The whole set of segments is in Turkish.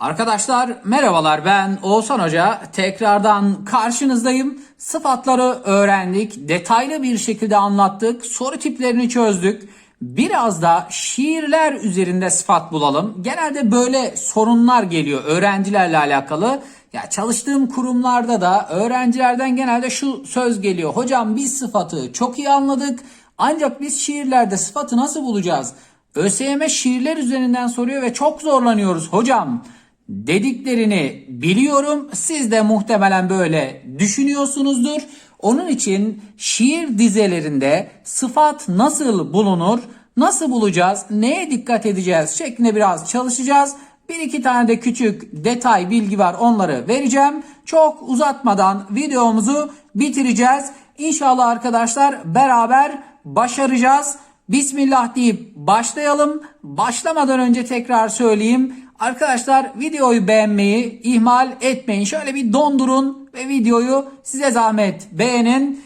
Arkadaşlar merhabalar ben Oğuzhan Hoca. Tekrardan karşınızdayım. Sıfatları öğrendik. Detaylı bir şekilde anlattık. Soru tiplerini çözdük. Biraz da şiirler üzerinde sıfat bulalım. Genelde böyle sorunlar geliyor öğrencilerle alakalı. Ya çalıştığım kurumlarda da öğrencilerden genelde şu söz geliyor. Hocam biz sıfatı çok iyi anladık. Ancak biz şiirlerde sıfatı nasıl bulacağız? ÖSYM şiirler üzerinden soruyor ve çok zorlanıyoruz hocam dediklerini biliyorum. Siz de muhtemelen böyle düşünüyorsunuzdur. Onun için şiir dizelerinde sıfat nasıl bulunur, nasıl bulacağız, neye dikkat edeceğiz şeklinde biraz çalışacağız. Bir iki tane de küçük detay bilgi var onları vereceğim. Çok uzatmadan videomuzu bitireceğiz. İnşallah arkadaşlar beraber başaracağız. Bismillah deyip başlayalım. Başlamadan önce tekrar söyleyeyim. Arkadaşlar videoyu beğenmeyi ihmal etmeyin. Şöyle bir dondurun ve videoyu size zahmet beğenin.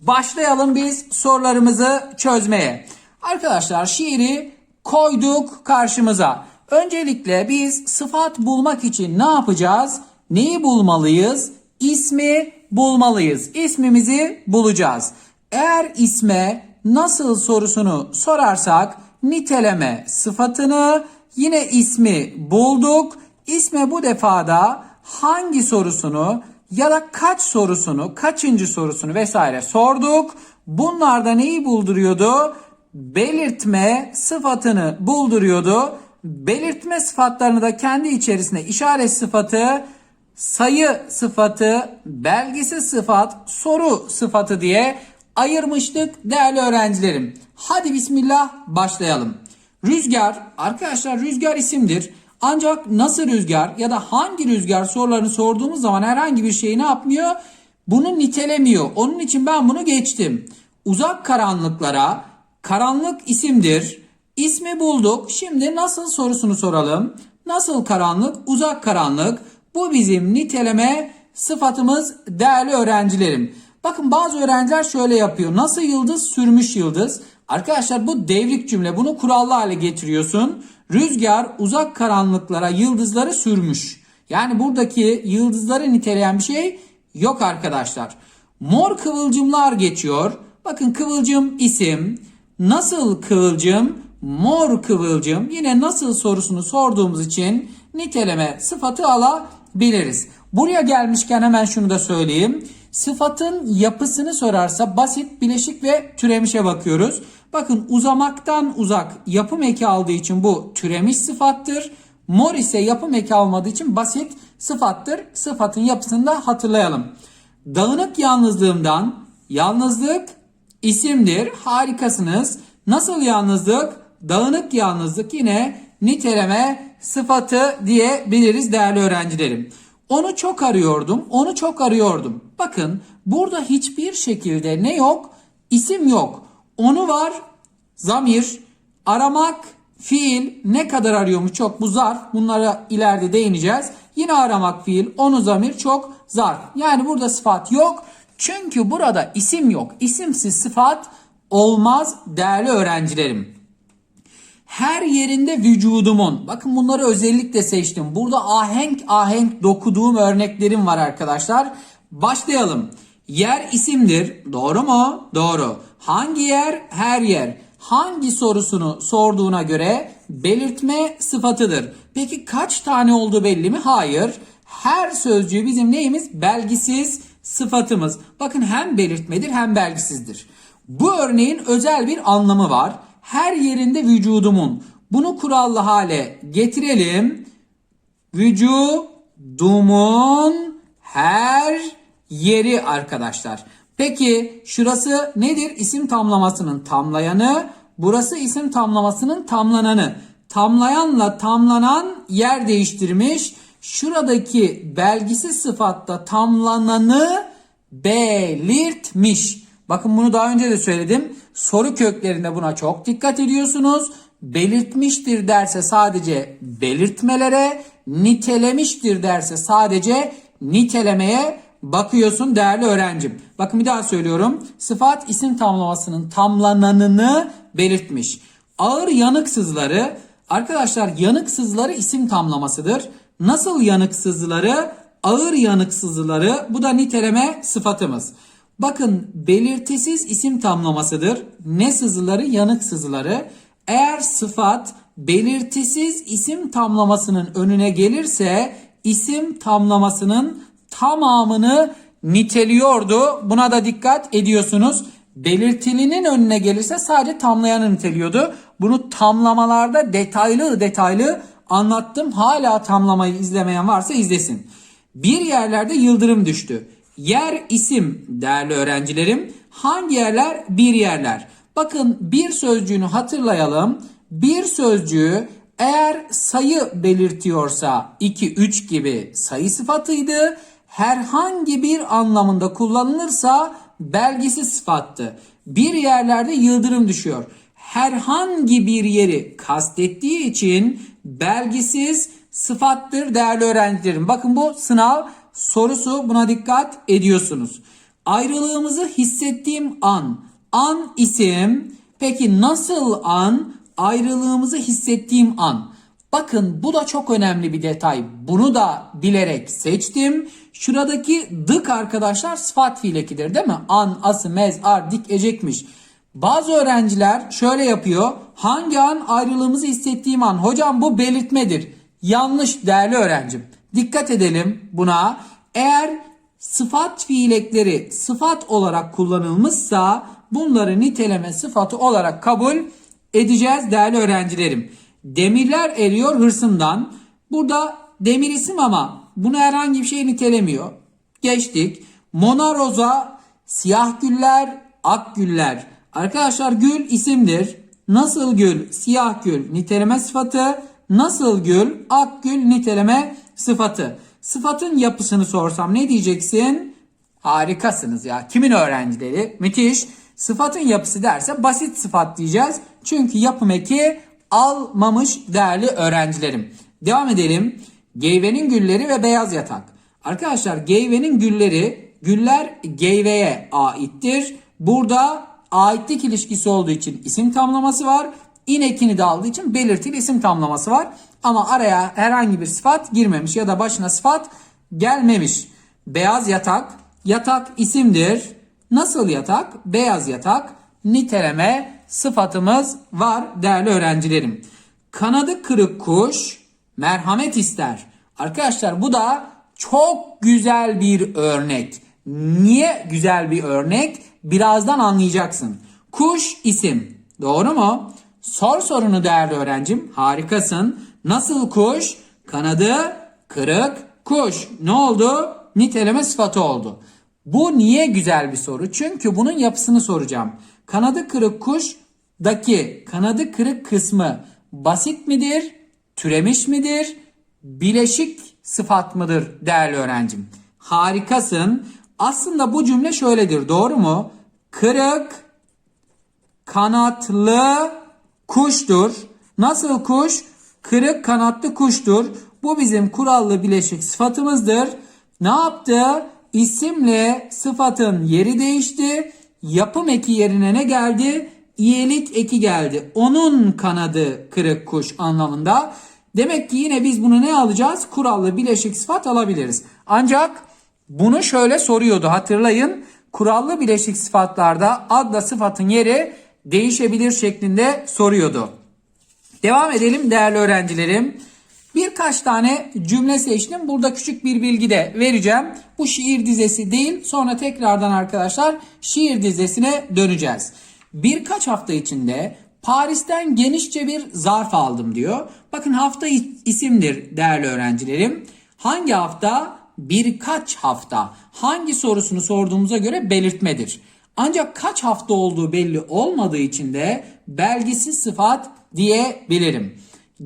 Başlayalım biz sorularımızı çözmeye. Arkadaşlar şiiri koyduk karşımıza. Öncelikle biz sıfat bulmak için ne yapacağız? Neyi bulmalıyız? İsmi bulmalıyız. İsmimizi bulacağız. Eğer isme nasıl sorusunu sorarsak niteleme sıfatını yine ismi bulduk. İsme bu defada hangi sorusunu ya da kaç sorusunu, kaçıncı sorusunu vesaire sorduk. Bunlarda neyi bulduruyordu? Belirtme sıfatını bulduruyordu. Belirtme sıfatlarını da kendi içerisinde işaret sıfatı, sayı sıfatı, belgisi sıfat, soru sıfatı diye ayırmıştık değerli öğrencilerim. Hadi bismillah başlayalım. Rüzgar, arkadaşlar rüzgar isimdir. Ancak nasıl rüzgar ya da hangi rüzgar sorularını sorduğumuz zaman herhangi bir şeyi ne yapmıyor? Bunu nitelemiyor. Onun için ben bunu geçtim. Uzak karanlıklara karanlık isimdir. İsmi bulduk. Şimdi nasıl sorusunu soralım. Nasıl karanlık? Uzak karanlık. Bu bizim niteleme sıfatımız değerli öğrencilerim. Bakın bazı öğrenciler şöyle yapıyor. Nasıl yıldız? Sürmüş yıldız. Arkadaşlar bu devrik cümle. Bunu kurallı hale getiriyorsun. Rüzgar uzak karanlıklara yıldızları sürmüş. Yani buradaki yıldızları niteleyen bir şey yok arkadaşlar. Mor kıvılcımlar geçiyor. Bakın kıvılcım isim. Nasıl kıvılcım? Mor kıvılcım. Yine nasıl sorusunu sorduğumuz için niteleme sıfatı alabiliriz. Buraya gelmişken hemen şunu da söyleyeyim. Sıfatın yapısını sorarsa basit, bileşik ve türemişe bakıyoruz. Bakın uzamaktan uzak yapım eki aldığı için bu türemiş sıfattır. Mor ise yapım eki almadığı için basit sıfattır. Sıfatın yapısını da hatırlayalım. Dağınık yalnızlığımdan yalnızlık isimdir. Harikasınız. Nasıl yalnızlık? Dağınık yalnızlık yine niteleme sıfatı diyebiliriz değerli öğrencilerim. Onu çok arıyordum. Onu çok arıyordum. Bakın burada hiçbir şekilde ne yok? İsim yok. Onu var. Zamir. Aramak. Fiil. Ne kadar arıyormuş? Çok. Bu zarf. Bunlara ileride değineceğiz. Yine aramak fiil. Onu zamir. Çok. Zarf. Yani burada sıfat yok. Çünkü burada isim yok. İsimsiz sıfat olmaz değerli öğrencilerim her yerinde vücudumun. Bakın bunları özellikle seçtim. Burada ahenk ahenk dokuduğum örneklerim var arkadaşlar. Başlayalım. Yer isimdir. Doğru mu? Doğru. Hangi yer? Her yer. Hangi sorusunu sorduğuna göre belirtme sıfatıdır. Peki kaç tane oldu belli mi? Hayır. Her sözcüğü bizim neyimiz? Belgisiz sıfatımız. Bakın hem belirtmedir hem belgisizdir. Bu örneğin özel bir anlamı var her yerinde vücudumun. Bunu kurallı hale getirelim. Vücudumun her yeri arkadaşlar. Peki şurası nedir? İsim tamlamasının tamlayanı. Burası isim tamlamasının tamlananı. Tamlayanla tamlanan yer değiştirmiş. Şuradaki belgisi sıfatta tamlananı belirtmiş. Bakın bunu daha önce de söyledim. Soru köklerinde buna çok dikkat ediyorsunuz. Belirtmiştir derse sadece belirtmelere, nitelemiştir derse sadece nitelemeye bakıyorsun değerli öğrencim. Bakın bir daha söylüyorum. Sıfat isim tamlamasının tamlananını belirtmiş. Ağır yanık sızları arkadaşlar yanık sızları isim tamlamasıdır. Nasıl yanıksızları? Ağır yanıksızları. Bu da niteleme sıfatımız. Bakın belirtisiz isim tamlamasıdır. Ne sızıları? Yanık sızıları. Eğer sıfat belirtisiz isim tamlamasının önüne gelirse isim tamlamasının tamamını niteliyordu. Buna da dikkat ediyorsunuz. Belirtilinin önüne gelirse sadece tamlayanı niteliyordu. Bunu tamlamalarda detaylı detaylı anlattım. Hala tamlamayı izlemeyen varsa izlesin. Bir yerlerde yıldırım düştü. Yer isim değerli öğrencilerim. Hangi yerler? Bir yerler. Bakın bir sözcüğünü hatırlayalım. Bir sözcüğü eğer sayı belirtiyorsa 2, 3 gibi sayı sıfatıydı. Herhangi bir anlamında kullanılırsa belgesi sıfattı. Bir yerlerde yıldırım düşüyor. Herhangi bir yeri kastettiği için belgisiz sıfattır değerli öğrencilerim. Bakın bu sınav sorusu buna dikkat ediyorsunuz. Ayrılığımızı hissettiğim an. An isim. Peki nasıl an? Ayrılığımızı hissettiğim an. Bakın bu da çok önemli bir detay. Bunu da bilerek seçtim. Şuradaki dık arkadaşlar sıfat fiil ekidir değil mi? An, ası, mez, ar, dik, ecekmiş. Bazı öğrenciler şöyle yapıyor. Hangi an ayrılığımızı hissettiğim an? Hocam bu belirtmedir. Yanlış değerli öğrencim. Dikkat edelim buna. Eğer sıfat fiilekleri sıfat olarak kullanılmışsa bunları niteleme sıfatı olarak kabul edeceğiz değerli öğrencilerim. Demirler eriyor hırsından. Burada demir isim ama bunu herhangi bir şey nitelemiyor. Geçtik. Mona Rosa, siyah güller, ak güller. Arkadaşlar gül isimdir. Nasıl gül, siyah gül niteleme sıfatı. Nasıl gül, ak gül niteleme sıfatı. Sıfatın yapısını sorsam ne diyeceksin? Harikasınız ya. Kimin öğrencileri? Müthiş. Sıfatın yapısı derse basit sıfat diyeceğiz. Çünkü yapım eki almamış değerli öğrencilerim. Devam edelim. Geyvenin gülleri ve beyaz yatak. Arkadaşlar geyvenin gülleri, güller geyveye aittir. Burada aitlik ilişkisi olduğu için isim tamlaması var. İnekini de aldığı için belirtili isim tamlaması var. Ama araya herhangi bir sıfat girmemiş ya da başına sıfat gelmemiş. Beyaz yatak, yatak isimdir. Nasıl yatak? Beyaz yatak. Niteleme sıfatımız var değerli öğrencilerim. Kanadı kırık kuş merhamet ister. Arkadaşlar bu da çok güzel bir örnek. Niye güzel bir örnek? Birazdan anlayacaksın. Kuş isim. Doğru mu? Sor sorunu değerli öğrencim. Harikasın. Nasıl kuş? Kanadı kırık kuş. Ne oldu? Niteleme sıfatı oldu. Bu niye güzel bir soru? Çünkü bunun yapısını soracağım. Kanadı kırık kuşdaki kanadı kırık kısmı basit midir? Türemiş midir? Bileşik sıfat mıdır değerli öğrencim? Harikasın. Aslında bu cümle şöyledir. Doğru mu? Kırık kanatlı kuştur. Nasıl kuş? Kırık kanatlı kuştur. Bu bizim kurallı bileşik sıfatımızdır. Ne yaptı? İsimle sıfatın yeri değişti. Yapım eki yerine ne geldi? İyelik eki geldi. Onun kanadı kırık kuş anlamında. Demek ki yine biz bunu ne alacağız? Kurallı bileşik sıfat alabiliriz. Ancak bunu şöyle soruyordu hatırlayın. Kurallı bileşik sıfatlarda adla sıfatın yeri değişebilir şeklinde soruyordu. Devam edelim değerli öğrencilerim. Birkaç tane cümle seçtim. Burada küçük bir bilgi de vereceğim. Bu şiir dizesi değil. Sonra tekrardan arkadaşlar şiir dizesine döneceğiz. Birkaç hafta içinde Paris'ten genişçe bir zarf aldım diyor. Bakın hafta isimdir değerli öğrencilerim. Hangi hafta? Birkaç hafta. Hangi sorusunu sorduğumuza göre belirtmedir. Ancak kaç hafta olduğu belli olmadığı için de belgisiz sıfat diyebilirim.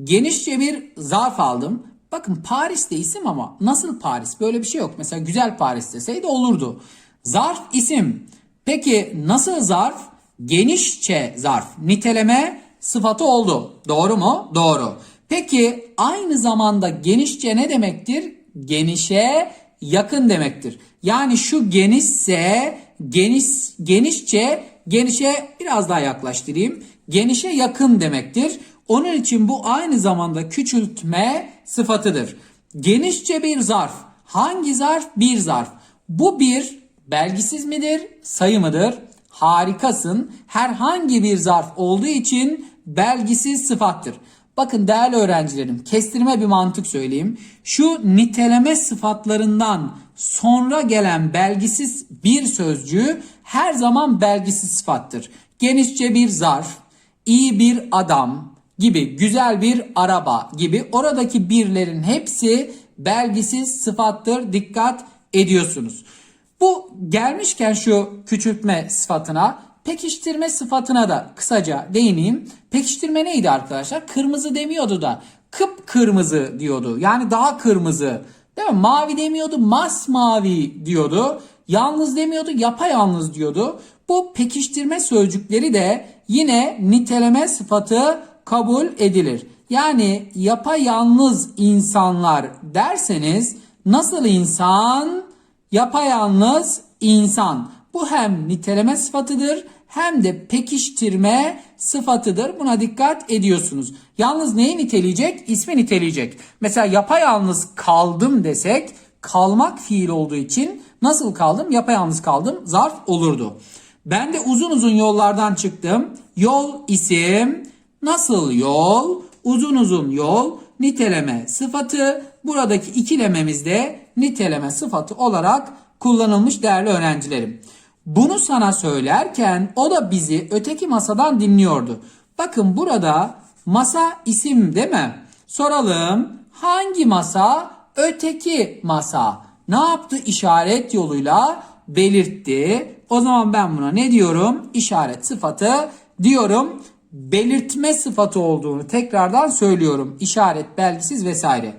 Genişçe bir zarf aldım. Bakın Paris'te isim ama nasıl Paris? Böyle bir şey yok. Mesela güzel Paris deseydi olurdu. Zarf isim. Peki nasıl zarf? Genişçe zarf. Niteleme sıfatı oldu. Doğru mu? Doğru. Peki aynı zamanda genişçe ne demektir? Genişe yakın demektir. Yani şu genişse geniş genişçe genişe biraz daha yaklaştırayım. Genişe yakın demektir. Onun için bu aynı zamanda küçültme sıfatıdır. Genişçe bir zarf. Hangi zarf? Bir zarf. Bu bir belgisiz midir? Sayı mıdır? Harikasın. Herhangi bir zarf olduğu için belgisiz sıfattır. Bakın değerli öğrencilerim kestirme bir mantık söyleyeyim. Şu niteleme sıfatlarından sonra gelen belgisiz bir sözcüğü her zaman belgisiz sıfattır. Genişçe bir zarf, iyi bir adam gibi, güzel bir araba gibi oradaki birlerin hepsi belgisiz sıfattır. Dikkat ediyorsunuz. Bu gelmişken şu küçültme sıfatına pekiştirme sıfatına da kısaca değineyim. Pekiştirme neydi arkadaşlar? Kırmızı demiyordu da kıpkırmızı diyordu. Yani daha kırmızı. Değil mi? Mavi demiyordu, masmavi diyordu. Yalnız demiyordu, yapayalnız diyordu. Bu pekiştirme sözcükleri de yine niteleme sıfatı kabul edilir. Yani yapayalnız insanlar derseniz nasıl insan? Yapayalnız insan. Bu hem niteleme sıfatıdır hem de pekiştirme sıfatıdır. Buna dikkat ediyorsunuz. Yalnız neyi niteleyecek? İsmi niteleyecek. Mesela yapayalnız kaldım desek kalmak fiil olduğu için nasıl kaldım? Yapayalnız kaldım zarf olurdu. Ben de uzun uzun yollardan çıktım. Yol isim. Nasıl yol? Uzun uzun yol. Niteleme sıfatı. Buradaki ikilememiz de niteleme sıfatı olarak kullanılmış değerli öğrencilerim. Bunu sana söylerken o da bizi öteki masadan dinliyordu. Bakın burada masa isim değil mi? Soralım hangi masa? Öteki masa. Ne yaptı? İşaret yoluyla belirtti. O zaman ben buna ne diyorum? İşaret sıfatı diyorum. Belirtme sıfatı olduğunu tekrardan söylüyorum. İşaret, belgisiz vesaire.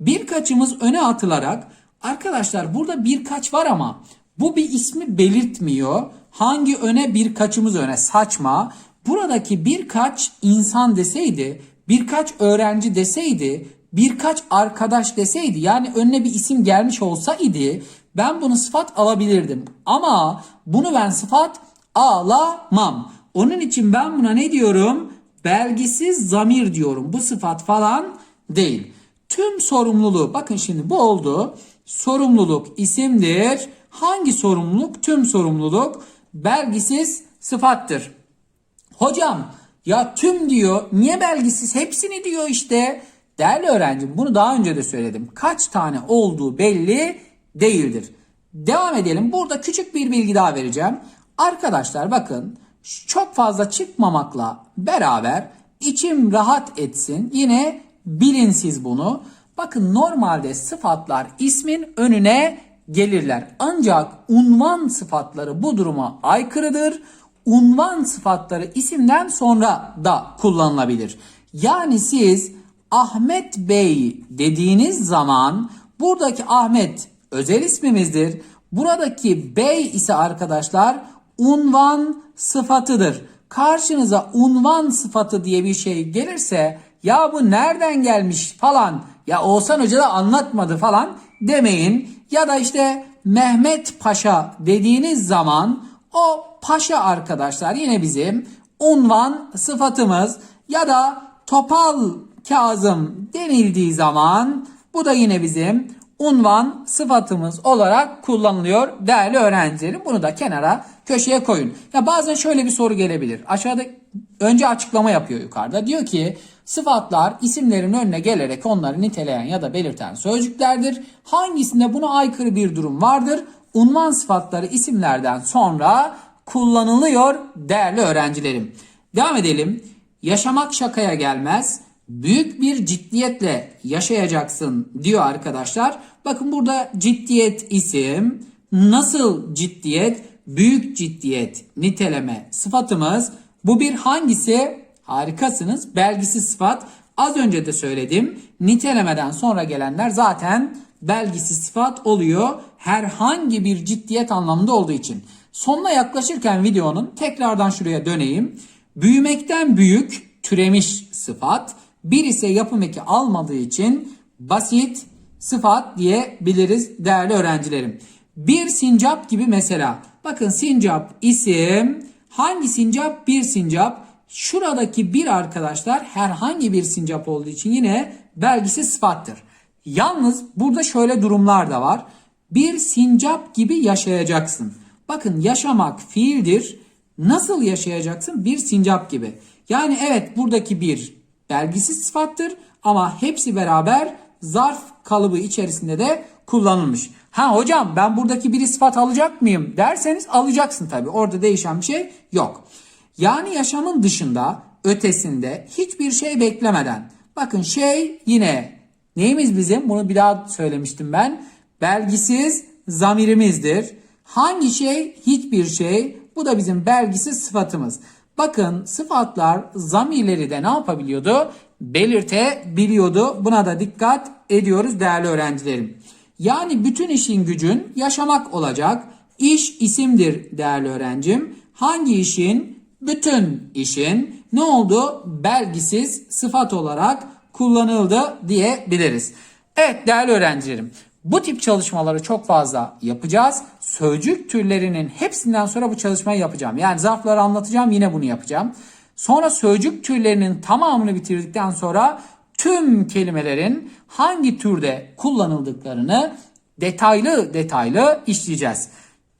Birkaçımız öne atılarak arkadaşlar burada birkaç var ama bu bir ismi belirtmiyor. Hangi öne birkaçımız öne saçma. Buradaki birkaç insan deseydi, birkaç öğrenci deseydi, birkaç arkadaş deseydi yani önüne bir isim gelmiş olsaydı ben bunu sıfat alabilirdim. Ama bunu ben sıfat alamam. Onun için ben buna ne diyorum? Belgisiz zamir diyorum. Bu sıfat falan değil. Tüm sorumluluğu bakın şimdi bu oldu. Sorumluluk isimdir. Hangi sorumluluk? Tüm sorumluluk belgisiz sıfattır. Hocam ya tüm diyor. Niye belgisiz? Hepsini diyor işte. Değerli öğrencim bunu daha önce de söyledim. Kaç tane olduğu belli değildir. Devam edelim. Burada küçük bir bilgi daha vereceğim. Arkadaşlar bakın çok fazla çıkmamakla beraber içim rahat etsin. Yine bilin siz bunu. Bakın normalde sıfatlar ismin önüne gelirler. Ancak unvan sıfatları bu duruma aykırıdır. Unvan sıfatları isimden sonra da kullanılabilir. Yani siz Ahmet Bey dediğiniz zaman buradaki Ahmet özel ismimizdir. Buradaki bey ise arkadaşlar unvan sıfatıdır. Karşınıza unvan sıfatı diye bir şey gelirse ya bu nereden gelmiş falan ya Oğuzhan Hoca da anlatmadı falan demeyin. Ya da işte Mehmet Paşa dediğiniz zaman o paşa arkadaşlar yine bizim unvan sıfatımız ya da Topal Kazım denildiği zaman bu da yine bizim unvan sıfatımız olarak kullanılıyor değerli öğrencilerim. Bunu da kenara köşeye koyun. Ya bazen şöyle bir soru gelebilir. Aşağıda önce açıklama yapıyor yukarıda. Diyor ki sıfatlar isimlerin önüne gelerek onları niteleyen ya da belirten sözcüklerdir. Hangisinde buna aykırı bir durum vardır? Unvan sıfatları isimlerden sonra kullanılıyor değerli öğrencilerim. Devam edelim. Yaşamak şakaya gelmez büyük bir ciddiyetle yaşayacaksın diyor arkadaşlar. Bakın burada ciddiyet isim. Nasıl ciddiyet? Büyük ciddiyet niteleme sıfatımız. Bu bir hangisi? Harikasınız. Belgisiz sıfat. Az önce de söyledim. Nitelemeden sonra gelenler zaten belgisiz sıfat oluyor. Herhangi bir ciddiyet anlamında olduğu için. Sonuna yaklaşırken videonun tekrardan şuraya döneyim. Büyümekten büyük türemiş sıfat. Bir ise yapım eki almadığı için basit sıfat diyebiliriz değerli öğrencilerim. Bir sincap gibi mesela. Bakın sincap isim. Hangi sincap? Bir sincap. Şuradaki bir arkadaşlar herhangi bir sincap olduğu için yine belgisi sıfattır. Yalnız burada şöyle durumlar da var. Bir sincap gibi yaşayacaksın. Bakın yaşamak fiildir. Nasıl yaşayacaksın? Bir sincap gibi. Yani evet buradaki bir belgisiz sıfattır ama hepsi beraber zarf kalıbı içerisinde de kullanılmış. Ha hocam ben buradaki bir sıfat alacak mıyım derseniz alacaksın tabi. Orada değişen bir şey yok. Yani yaşamın dışında, ötesinde hiçbir şey beklemeden. Bakın şey yine neyimiz bizim? Bunu bir daha söylemiştim ben. Belgisiz zamirimizdir. Hangi şey? Hiçbir şey. Bu da bizim belgisiz sıfatımız. Bakın sıfatlar zamirleri de ne yapabiliyordu? Belirtebiliyordu. Buna da dikkat ediyoruz değerli öğrencilerim. Yani bütün işin gücün yaşamak olacak. İş isimdir değerli öğrencim. Hangi işin? Bütün işin ne oldu? Belgisiz sıfat olarak kullanıldı diyebiliriz. Evet değerli öğrencilerim. Bu tip çalışmaları çok fazla yapacağız. Sözcük türlerinin hepsinden sonra bu çalışmayı yapacağım. Yani zarfları anlatacağım yine bunu yapacağım. Sonra sözcük türlerinin tamamını bitirdikten sonra tüm kelimelerin hangi türde kullanıldıklarını detaylı detaylı işleyeceğiz.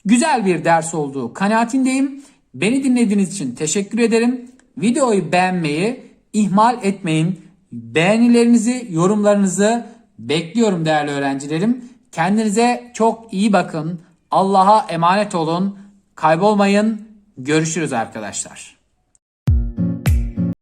Güzel bir ders olduğu kanaatindeyim. Beni dinlediğiniz için teşekkür ederim. Videoyu beğenmeyi ihmal etmeyin. Beğenilerinizi, yorumlarınızı bekliyorum değerli öğrencilerim. Kendinize çok iyi bakın. Allah'a emanet olun. Kaybolmayın. Görüşürüz arkadaşlar.